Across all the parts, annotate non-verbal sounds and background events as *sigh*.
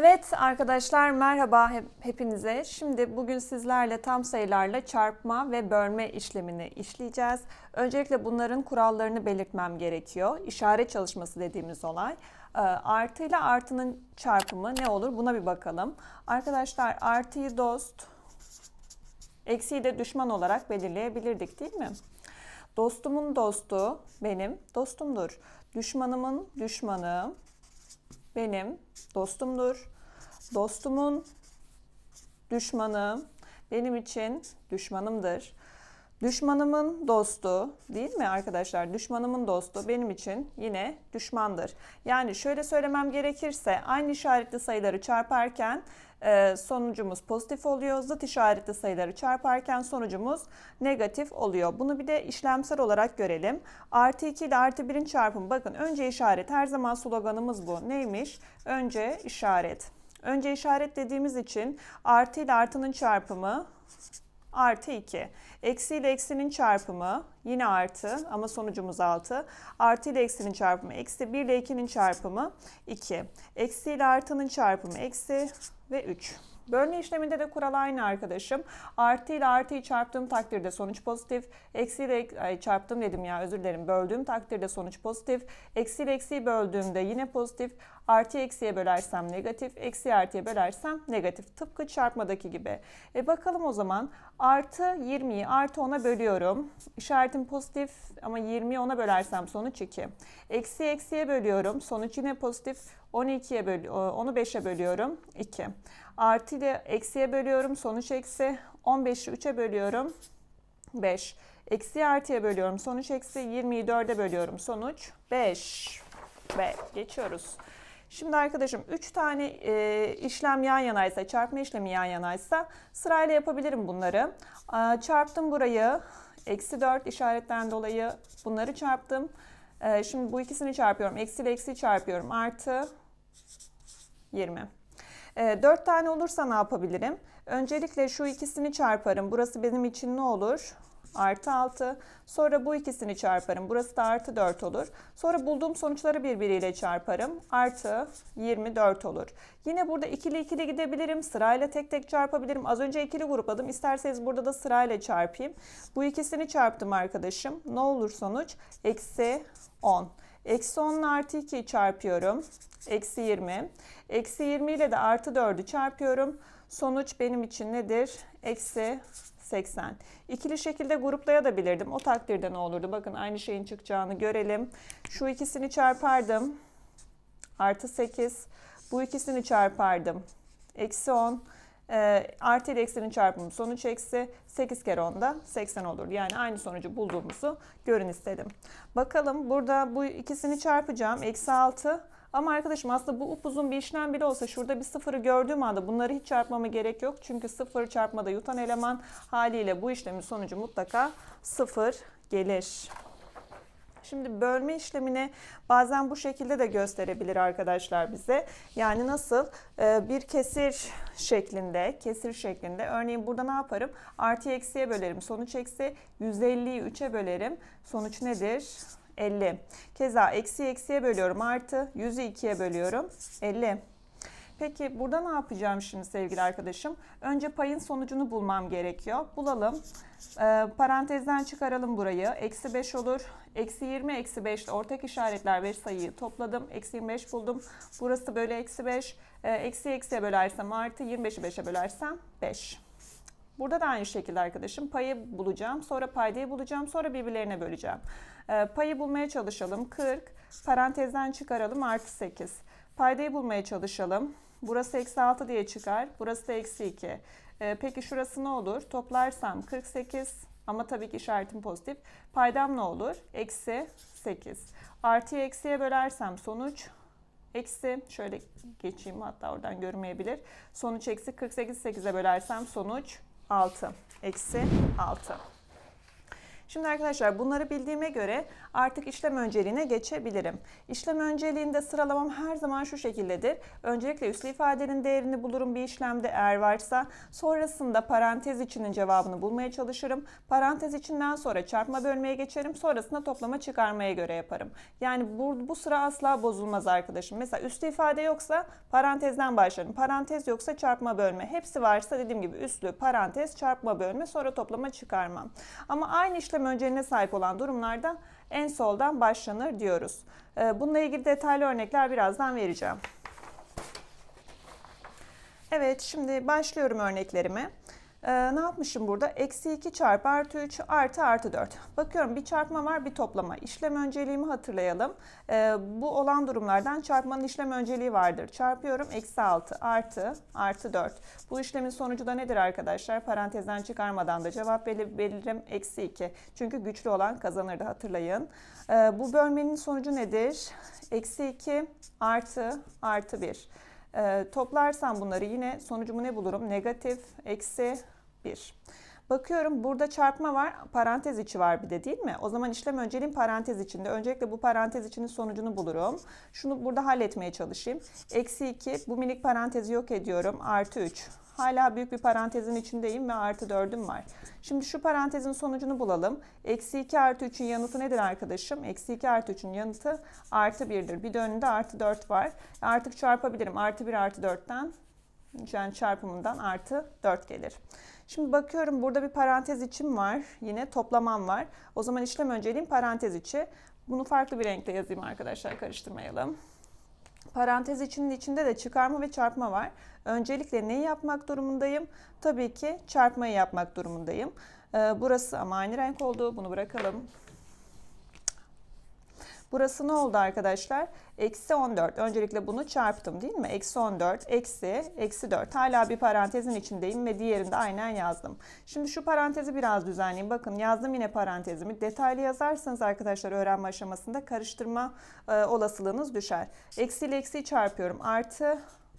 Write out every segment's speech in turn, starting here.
Evet arkadaşlar merhaba hep- hepinize. Şimdi bugün sizlerle tam sayılarla çarpma ve bölme işlemini işleyeceğiz. Öncelikle bunların kurallarını belirtmem gerekiyor. İşaret çalışması dediğimiz olay. Ee, Artı ile artının çarpımı ne olur buna bir bakalım. Arkadaşlar artıyı dost, eksiği de düşman olarak belirleyebilirdik değil mi? Dostumun dostu benim dostumdur. Düşmanımın düşmanı benim dostumdur. Dostumun düşmanı benim için düşmanımdır. Düşmanımın dostu değil mi arkadaşlar? Düşmanımın dostu benim için yine düşmandır. Yani şöyle söylemem gerekirse aynı işaretli sayıları çarparken sonucumuz pozitif oluyor. Zıt işaretli sayıları çarparken sonucumuz negatif oluyor. Bunu bir de işlemsel olarak görelim. Artı 2 ile artı 1'in çarpımı. Bakın önce işaret. Her zaman sloganımız bu. Neymiş? Önce işaret. Önce işaret dediğimiz için artı ile artının çarpımı artı 2. Eksi ile eksinin çarpımı yine artı ama sonucumuz 6. Artı ile eksinin çarpımı eksi 1 ile 2'nin çarpımı 2. Eksi ile artının çarpımı eksi ve 3. Bölme işleminde de kural aynı arkadaşım. Artı ile artıyı çarptığım takdirde sonuç pozitif. Eksi ile ay, çarptım dedim ya özür dilerim. Böldüğüm takdirde sonuç pozitif. Eksi ile eksiyi böldüğümde yine pozitif. Artı eksiye bölersem negatif. Eksi artıya bölersem negatif. Tıpkı çarpmadaki gibi. E bakalım o zaman. Artı 20'yi artı 10'a bölüyorum. İşaretim pozitif ama 20'yi 10'a bölersem sonuç 2. Eksi eksiye bölüyorum. Sonuç yine pozitif. 12'ye böl onu 5'e bölüyorum. 2. Artı ile eksiye bölüyorum. Sonuç eksi. 15'i 3'e bölüyorum. 5. Eksi artıya bölüyorum. Sonuç eksi. 20'yi 4'e bölüyorum. Sonuç 5. Ve geçiyoruz. Şimdi arkadaşım 3 tane e, işlem yan yanaysa, çarpma işlemi yan yanaysa sırayla yapabilirim bunları. Aa, çarptım burayı. Eksi 4 işaretten dolayı bunları çarptım. Ee, şimdi bu ikisini çarpıyorum. Eksi ile eksi çarpıyorum. Artı 20. Ee, 4 tane olursa ne yapabilirim? Öncelikle şu ikisini çarparım. Burası benim için ne olur? Artı 6. Sonra bu ikisini çarparım. Burası da artı 4 olur. Sonra bulduğum sonuçları birbiriyle çarparım. Artı 24 olur. Yine burada ikili ikili gidebilirim. Sırayla tek tek çarpabilirim. Az önce ikili grupladım. İsterseniz burada da sırayla çarpayım. Bu ikisini çarptım arkadaşım. Ne olur sonuç? Eksi 10. Eksi 10 ile artı 2'yi çarpıyorum. Eksi 20. Eksi 20 ile de artı 4'ü çarpıyorum. Sonuç benim için nedir? Eksi 80. İkili şekilde gruplayabilirdim. O takdirde ne olurdu? Bakın aynı şeyin çıkacağını görelim. Şu ikisini çarpardım. Artı 8. Bu ikisini çarpardım. Eksi 10. E, artı ile eksinin çarpımı sonuç eksi 8 kere 10'da 80 olur. Yani aynı sonucu bulduğumuzu görün istedim. Bakalım burada bu ikisini çarpacağım. Eksi 6. Ama arkadaşım aslında bu upuzun bir işlem bile olsa şurada bir sıfırı gördüğüm anda bunları hiç çarpmama gerek yok. Çünkü sıfır çarpmada yutan eleman haliyle bu işlemin sonucu mutlaka sıfır gelir. Şimdi bölme işlemini bazen bu şekilde de gösterebilir arkadaşlar bize. Yani nasıl? Ee, bir kesir şeklinde, kesir şeklinde. Örneğin burada ne yaparım? Artı eksiye bölerim. Sonuç eksi 150'yi 3'e bölerim. Sonuç nedir? 50. Keza eksi eksiye bölüyorum. Artı 100'ü 2'ye bölüyorum. 50. Peki burada ne yapacağım şimdi sevgili arkadaşım? Önce payın sonucunu bulmam gerekiyor. Bulalım. Ee, parantezden çıkaralım burayı. Eksi 5 olur. Eksi 20, eksi 5 ile ortak işaretler 5 sayıyı topladım. Eksi 25 buldum. Burası böyle eksi 5. Ee, eksi eksiye bölersem artı 25'i 5'e bölersem 5. Burada da aynı şekilde arkadaşım payı bulacağım. Sonra paydayı bulacağım. Sonra birbirlerine böleceğim. Ee, payı bulmaya çalışalım. 40. Parantezden çıkaralım. Artı 8. Paydayı bulmaya çalışalım. Burası eksi 6 diye çıkar. Burası da eksi 2. Ee, peki şurası ne olur? Toplarsam 48 ama tabii ki işaretim pozitif. Paydam ne olur? Eksi 8. Artıyı eksiye bölersem sonuç eksi şöyle geçeyim hatta oradan görmeyebilir. Sonuç eksi 48 8'e bölersem sonuç 6. Eksi 6. Şimdi arkadaşlar bunları bildiğime göre artık işlem önceliğine geçebilirim. İşlem önceliğinde sıralamam her zaman şu şekildedir. Öncelikle üslü ifadenin değerini bulurum bir işlemde eğer varsa. Sonrasında parantez içinin cevabını bulmaya çalışırım. Parantez içinden sonra çarpma bölmeye geçerim. Sonrasında toplama çıkarmaya göre yaparım. Yani bu, bu sıra asla bozulmaz arkadaşım. Mesela üslü ifade yoksa parantezden başlarım. Parantez yoksa çarpma bölme. Hepsi varsa dediğim gibi üslü, parantez, çarpma bölme sonra toplama çıkarmam. Ama aynı işlem önceliğine sahip olan durumlarda en soldan başlanır diyoruz. Ee, Bununla ilgili detaylı örnekler birazdan vereceğim. Evet şimdi başlıyorum örneklerime. Ee, ne yapmışım burada? Eksi 2 çarpı artı 3 artı artı 4. Bakıyorum bir çarpma var bir toplama. İşlem önceliğimi hatırlayalım. Ee, bu olan durumlardan çarpmanın işlem önceliği vardır. Çarpıyorum eksi 6 artı artı 4. Bu işlemin sonucu da nedir arkadaşlar? Parantezden çıkarmadan da cevap belir belirlerim eksi 2. Çünkü güçlü olan kazanırdı hatırlayın. Ee, bu bölmenin sonucu nedir? Eksi 2 artı artı 1. Ee, toplarsam bunları yine sonucumu ne bulurum? Negatif eksi 1. Bakıyorum burada çarpma var, parantez içi var bir de değil mi? O zaman işlem önceliğim parantez içinde. Öncelikle bu parantez içinin sonucunu bulurum. Şunu burada halletmeye çalışayım. Eksi 2, bu minik parantezi yok ediyorum. Artı 3. Hala büyük bir parantezin içindeyim ve artı 4'üm var. Şimdi şu parantezin sonucunu bulalım. Eksi 2 artı 3'ün yanıtı nedir arkadaşım? Eksi 2 artı 3'ün yanıtı artı 1'dir. Bir de önünde artı 4 var. Artık çarpabilirim. Artı 1 artı 4'ten yani çarpımından artı 4 gelir. Şimdi bakıyorum burada bir parantez içim var. Yine toplamam var. O zaman işlem önceliğim parantez içi. Bunu farklı bir renkle yazayım arkadaşlar karıştırmayalım. Parantez içinin içinde de çıkarma ve çarpma var. Öncelikle neyi yapmak durumundayım? Tabii ki çarpmayı yapmak durumundayım. Ee, burası ama aynı renk oldu. Bunu bırakalım. Burası ne oldu arkadaşlar? Eksi 14. Öncelikle bunu çarptım değil mi? Eksi 14, eksi, eksi 4. Hala bir parantezin içindeyim ve diğerinde aynen yazdım. Şimdi şu parantezi biraz düzenleyeyim. Bakın yazdım yine parantezimi. Detaylı yazarsanız arkadaşlar öğrenme aşamasında karıştırma e, olasılığınız düşer. Eksi ile eksiyi çarpıyorum. Artı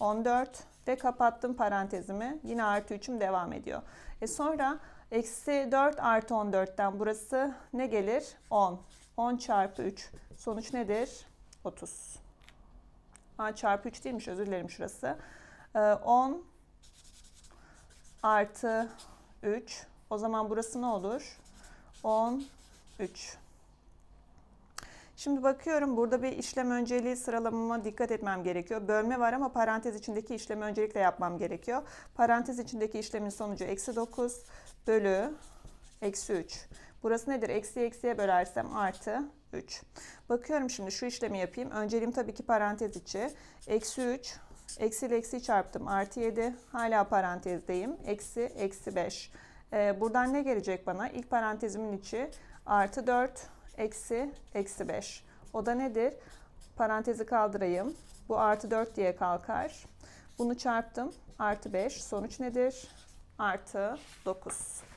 14 ve kapattım parantezimi. Yine artı 3'üm devam ediyor. E sonra eksi 4 artı 14'ten burası ne gelir? 10. 10 çarpı 3. Sonuç nedir? 30. Ha, çarpı 3 değilmiş özür dilerim şurası. Ee, 10 artı 3. O zaman burası ne olur? 10, 3. Şimdi bakıyorum burada bir işlem önceliği sıralamama dikkat etmem gerekiyor. Bölme var ama parantez içindeki işlemi öncelikle yapmam gerekiyor. Parantez içindeki işlemin sonucu eksi 9 bölü eksi 3. Burası nedir? Eksi eksiye bölersem artı 3. Bakıyorum şimdi şu işlemi yapayım. Önceliğim tabii ki parantez içi. Eksi 3. Eksi ile eksiyi çarptım. Artı 7. Hala parantezdeyim. Eksi eksi 5. Ee, buradan ne gelecek bana? İlk parantezimin içi artı 4. Eksi eksi 5. O da nedir? Parantezi kaldırayım. Bu artı 4 diye kalkar. Bunu çarptım. Artı 5. Sonuç nedir? Artı 9.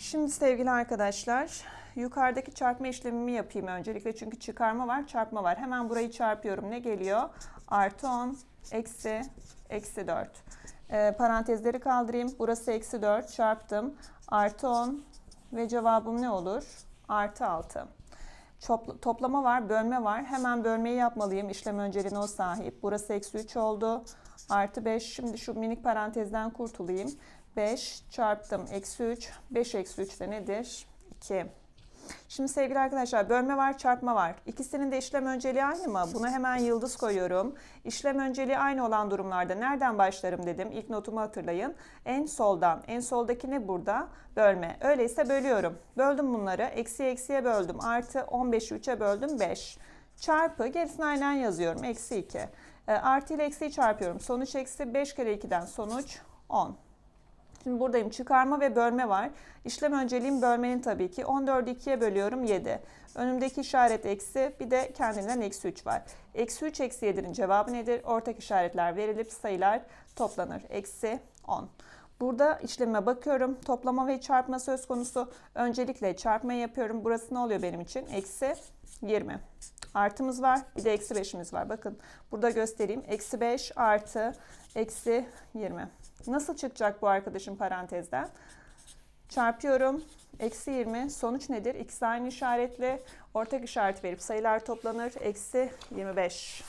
Şimdi sevgili arkadaşlar, yukarıdaki çarpma işlemimi yapayım öncelikle. Çünkü çıkarma var, çarpma var. Hemen burayı çarpıyorum. Ne geliyor? Artı 10, eksi, eksi 4. Ee, parantezleri kaldırayım. Burası eksi 4 çarptım. Artı 10 ve cevabım ne olur? Artı 6. Toplama var, bölme var. Hemen bölmeyi yapmalıyım. İşlem önceliğine o sahip. Burası eksi 3 oldu. Artı 5. Şimdi şu minik parantezden kurtulayım. 5 çarptım eksi 3. 5 eksi 3 de nedir? 2. Şimdi sevgili arkadaşlar bölme var çarpma var. İkisinin de işlem önceliği aynı mı? Buna hemen yıldız koyuyorum. İşlem önceliği aynı olan durumlarda nereden başlarım dedim. İlk notumu hatırlayın. En soldan. En soldaki ne burada? Bölme. Öyleyse bölüyorum. Böldüm bunları. Eksi eksiye böldüm. Artı 15'i 3'e böldüm 5. Çarpı gerisini aynen yazıyorum. Eksi 2. E, artı ile eksiyi çarpıyorum. Sonuç eksi 5 kere 2'den sonuç 10. Şimdi buradayım çıkarma ve bölme var. İşlem önceliğim bölmenin tabii ki. 14'ü 2'ye bölüyorum 7. Önümdeki işaret eksi bir de kendinden eksi 3 var. Eksi 3 eksi 7'nin cevabı nedir? Ortak işaretler verilip sayılar toplanır. Eksi 10. Burada işleme bakıyorum. Toplama ve çarpma söz konusu. Öncelikle çarpma yapıyorum. Burası ne oluyor benim için? Eksi 20. Artımız var. Bir de eksi 5'imiz var. Bakın burada göstereyim. Eksi 5 artı eksi 20. Nasıl çıkacak bu arkadaşın parantezden? Çarpıyorum. Eksi 20. Sonuç nedir? İkisi aynı işaretli. Ortak işaret verip sayılar toplanır. Eksi 25.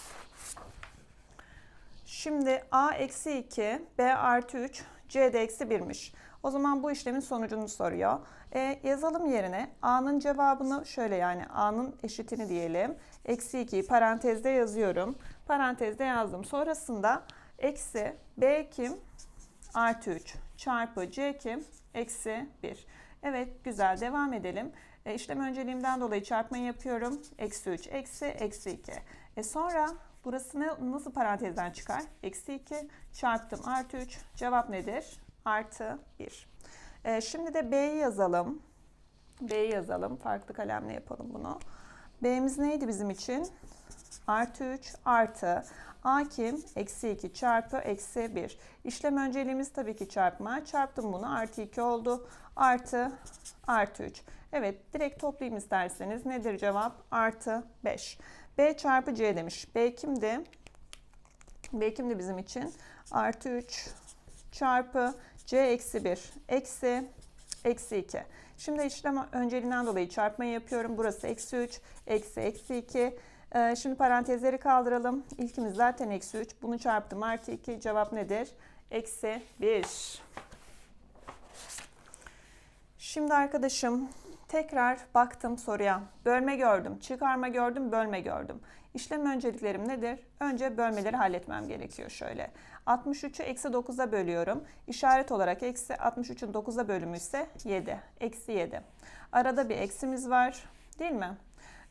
Şimdi a eksi 2, b artı 3, c de eksi 1'miş. O zaman bu işlemin sonucunu soruyor. E, yazalım yerine a'nın cevabını şöyle yani a'nın eşitini diyelim. Eksi 2'yi parantezde yazıyorum. Parantezde yazdım. Sonrasında eksi b kim? Artı 3 çarpı c kim? Eksi 1. Evet güzel devam edelim. E, işlem önceliğimden dolayı çarpmayı yapıyorum. Eksi 3 eksi eksi 2. E sonra burası ne, nasıl parantezden çıkar? Eksi 2 çarptım artı 3. Cevap nedir? Artı 1. E, şimdi de B'yi yazalım. B'yi yazalım. Farklı kalemle yapalım bunu. B'miz neydi bizim için? Artı 3 artı A kim? Eksi 2 çarpı eksi 1. İşlem önceliğimiz tabii ki çarpma. Çarptım bunu. Artı 2 oldu. Artı artı 3. Evet direkt toplayayım isterseniz. Nedir cevap? Artı 5. B çarpı C demiş. B kimdi? B kimdi bizim için? Artı 3 çarpı C eksi 1. Eksi eksi 2. Şimdi işlem önceliğinden dolayı çarpmayı yapıyorum. Burası eksi 3, eksi eksi 2. Ee, şimdi parantezleri kaldıralım. İlkimiz zaten eksi 3. Bunu çarptım artı 2. Cevap nedir? Eksi 1. Şimdi arkadaşım tekrar baktım soruya. Bölme gördüm, çıkarma gördüm, bölme gördüm. İşlem önceliklerim nedir? Önce bölmeleri halletmem gerekiyor şöyle. 63'ü eksi 9'a bölüyorum. İşaret olarak eksi 63'ün 9'a bölümü ise 7. Eksi 7. Arada bir eksimiz var değil mi?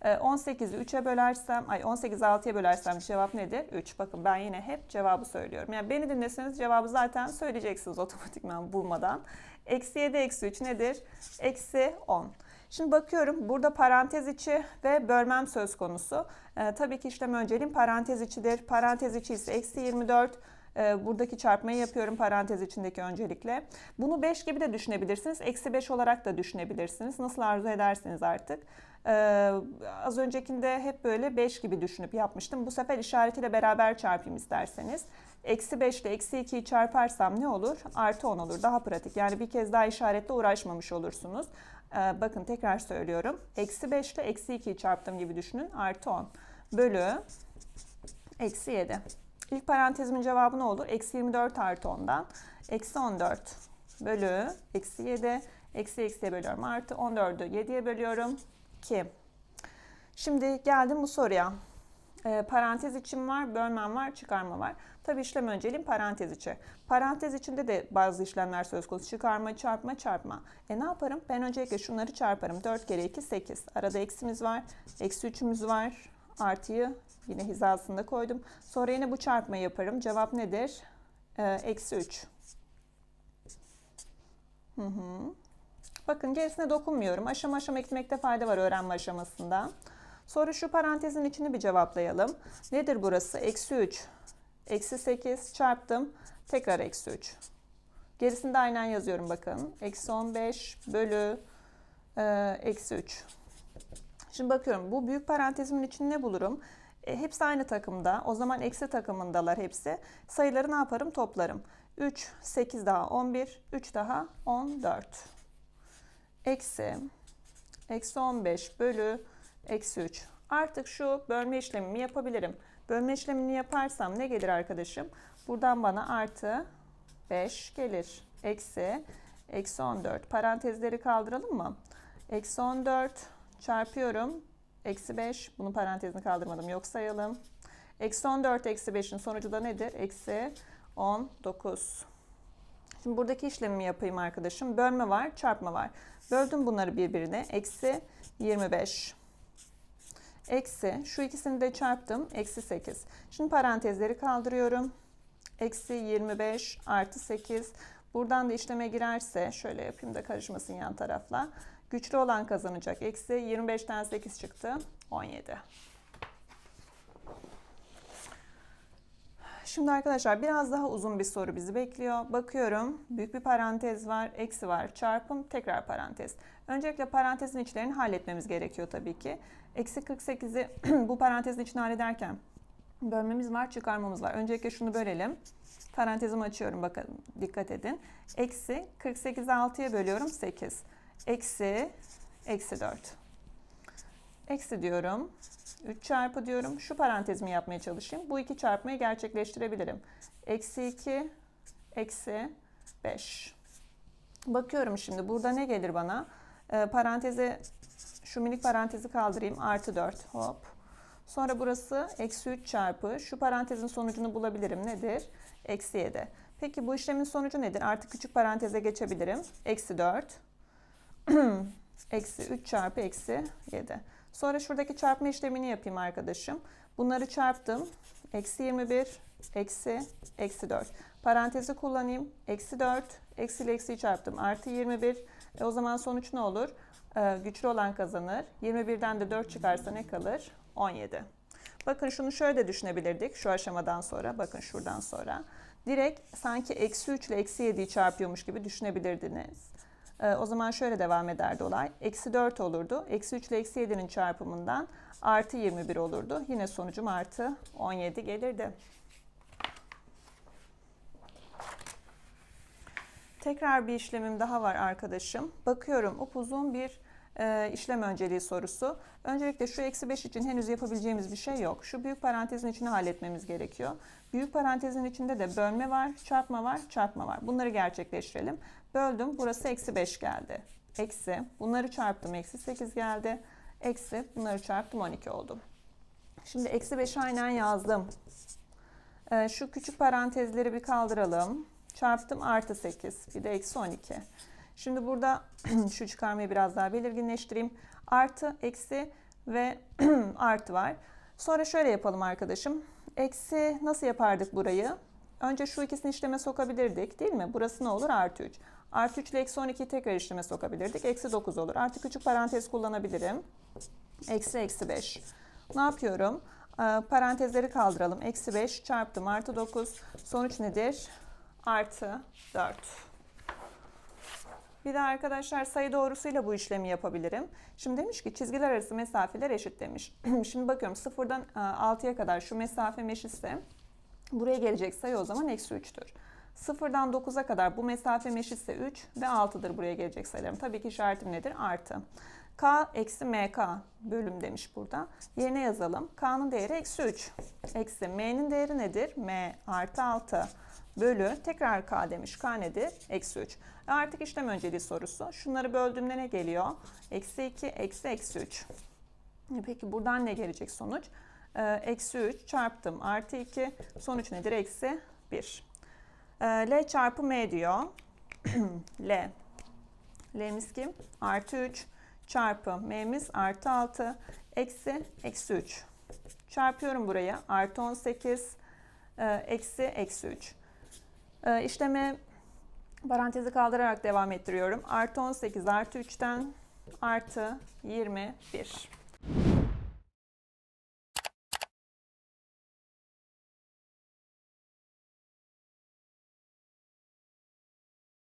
18'i 3'e bölersem, ay 18'i 6'ya bölersem cevap nedir? 3. Bakın ben yine hep cevabı söylüyorum. Yani beni dinleseniz cevabı zaten söyleyeceksiniz otomatikman bulmadan. Eksi 7 eksi 3 nedir? Eksi 10. Şimdi bakıyorum burada parantez içi ve bölmem söz konusu. Ee, tabii ki işlem önceliğim parantez içidir. Parantez içi ise eksi 24. Ee, buradaki çarpmayı yapıyorum parantez içindeki öncelikle. Bunu 5 gibi de düşünebilirsiniz. Eksi 5 olarak da düşünebilirsiniz. Nasıl arzu ederseniz artık. Ee, az öncekinde hep böyle 5 gibi düşünüp yapmıştım. Bu sefer işaretiyle beraber çarpayım isterseniz. Eksi 5 ile eksi 2'yi çarparsam ne olur? Artı 10 olur. Daha pratik. Yani bir kez daha işaretle uğraşmamış olursunuz. Ee, bakın tekrar söylüyorum. Eksi 5 ile eksi 2'yi çarptığım gibi düşünün. Artı 10 bölü eksi 7. İlk parantezimin cevabı ne olur? Eksi 24 artı 10'dan. Eksi 14 bölü eksi 7. Eksi eksiye bölüyorum. Artı 14'ü 7'ye bölüyorum. 2. Şimdi geldim bu soruya. E, parantez için var, bölmem var, çıkarma var. Tabii işlem önceliğim parantez içi. Parantez içinde de bazı işlemler söz konusu. Çıkarma, çarpma, çarpma. E ne yaparım? Ben öncelikle şunları çarparım. 4 kere 2, 8. Arada eksimiz var. Eksi 3'ümüz var. Artıyı yine hizasında koydum. Sonra yine bu çarpmayı yaparım. Cevap nedir? E, eksi 3. Hı hı. Bakın gerisine dokunmuyorum. Aşama aşama gitmekte fayda var öğrenme aşamasında. Sonra şu parantezin içini bir cevaplayalım. Nedir burası? Eksi 3. Eksi 8 çarptım. Tekrar eksi 3. Gerisini de aynen yazıyorum bakın. Eksi 15 bölü e, eksi 3. Şimdi bakıyorum bu büyük parantezimin için ne bulurum? E, hepsi aynı takımda. O zaman eksi takımındalar hepsi. Sayıları ne yaparım? Toplarım. 3, 8 daha 11, 3 daha 14 eksi eksi 15 bölü eksi 3. Artık şu bölme işlemimi yapabilirim. Bölme işlemini yaparsam ne gelir arkadaşım? Buradan bana artı 5 gelir. Eksi eksi 14. Parantezleri kaldıralım mı? Eksi 14 çarpıyorum. Eksi 5. Bunun parantezini kaldırmadım. Yok sayalım. Eksi 14 eksi 5'in sonucu da nedir? Eksi 19. Şimdi buradaki işlemimi yapayım arkadaşım. Bölme var, çarpma var. Böldüm bunları birbirine. Eksi 25. Eksi, şu ikisini de çarptım. Eksi 8. Şimdi parantezleri kaldırıyorum. Eksi 25 artı 8. Buradan da işleme girerse, şöyle yapayım da karışmasın yan tarafla. Güçlü olan kazanacak. Eksi 25'ten 8 çıktı. 17. Şimdi arkadaşlar biraz daha uzun bir soru bizi bekliyor. Bakıyorum büyük bir parantez var, eksi var, çarpım, tekrar parantez. Öncelikle parantezin içlerini halletmemiz gerekiyor tabii ki. Eksi 48'i *clears throat* bu parantezin içine hallederken bölmemiz var, çıkarmamız var. Öncelikle şunu bölelim. Parantezimi açıyorum bakın dikkat edin. Eksi 48'i 6'ya bölüyorum 8. Eksi eksi 4. Eksi diyorum. 3 çarpı diyorum. Şu parantezimi yapmaya çalışayım. Bu iki çarpmayı gerçekleştirebilirim. Eksi 2 eksi 5. Bakıyorum şimdi burada ne gelir bana? Ee, parantezi şu minik parantezi kaldırayım. Artı 4 hop. Sonra burası eksi 3 çarpı. Şu parantezin sonucunu bulabilirim. Nedir? Eksi 7. Peki bu işlemin sonucu nedir? Artık küçük paranteze geçebilirim. Eksi 4. *clears throat* eksi 3 çarpı eksi 7. Sonra şuradaki çarpma işlemini yapayım arkadaşım. Bunları çarptım. Eksi 21, eksi, eksi 4. Parantezi kullanayım. Eksi 4, eksi ile eksiyi çarptım. Artı 21. E o zaman sonuç ne olur? Ee, güçlü olan kazanır. 21'den de 4 çıkarsa ne kalır? 17. Bakın şunu şöyle de düşünebilirdik şu aşamadan sonra. Bakın şuradan sonra. Direkt sanki eksi 3 ile eksi 7'yi çarpıyormuş gibi düşünebilirdiniz. Ee, o zaman şöyle devam ederdi olay. Eksi 4 olurdu. Eksi 3 ile eksi 7'nin çarpımından artı 21 olurdu. Yine sonucum artı 17 gelirdi. Tekrar bir işlemim daha var arkadaşım. Bakıyorum upuzun bir e, işlem önceliği sorusu. Öncelikle şu eksi 5 için henüz yapabileceğimiz bir şey yok. Şu büyük parantezin içini halletmemiz gerekiyor. Büyük parantezin içinde de bölme var, çarpma var, çarpma var. Bunları gerçekleştirelim. Böldüm. Burası eksi 5 geldi. Eksi. Bunları çarptım. Eksi 8 geldi. Eksi. Bunları çarptım. 12 oldu. Şimdi eksi 5'i aynen yazdım. Ee, şu küçük parantezleri bir kaldıralım. Çarptım artı 8. Bir de eksi 12. Şimdi burada *clears throat* şu çıkarmayı biraz daha belirginleştireyim. Artı, eksi ve *clears throat* artı var. Sonra şöyle yapalım arkadaşım. Eksi nasıl yapardık burayı? Önce şu ikisini işleme sokabilirdik değil mi? Burası ne olur? Artı 3. Artı 3 ile eksi 12'yi tekrar işleme sokabilirdik. Eksi 9 olur. Artı küçük parantez kullanabilirim. Eksi eksi 5. Ne yapıyorum? Ee, parantezleri kaldıralım. Eksi 5 çarptım artı 9. Sonuç nedir? Artı 4. Bir de arkadaşlar sayı doğrusuyla bu işlemi yapabilirim. Şimdi demiş ki çizgiler arası mesafeler eşit demiş. *clears throat* Şimdi bakıyorum sıfırdan 6'ya kadar şu mesafe eşitse buraya gelecek sayı o zaman eksi 3'tür. Sıfırdan 9'a kadar bu mesafe eşitse 3 ve 6'dır buraya gelecek sayılarım. Tabii ki işaretim nedir? Artı. K eksi MK bölüm demiş burada. Yerine yazalım. K'nın değeri eksi 3. Eksi M'nin değeri nedir? M artı 6 bölü tekrar k demiş. K nedir? Eksi 3. E artık işlem önceliği sorusu. Şunları böldüğümde ne geliyor? Eksi 2, eksi eksi 3. E Peki buradan ne gelecek sonuç? E, Eksi 3 çarptım artı 2. Sonuç nedir? Eksi 1. E, L çarpı M diyor. *clears throat* L. L'miz kim? Artı 3 çarpı M'miz artı 6 eksi eksi 3. Çarpıyorum buraya. Artı 18 e, eksi eksi 3. Ee, işleme parantezi kaldırarak devam ettiriyorum. Artı 18 artı 3'ten artı 21.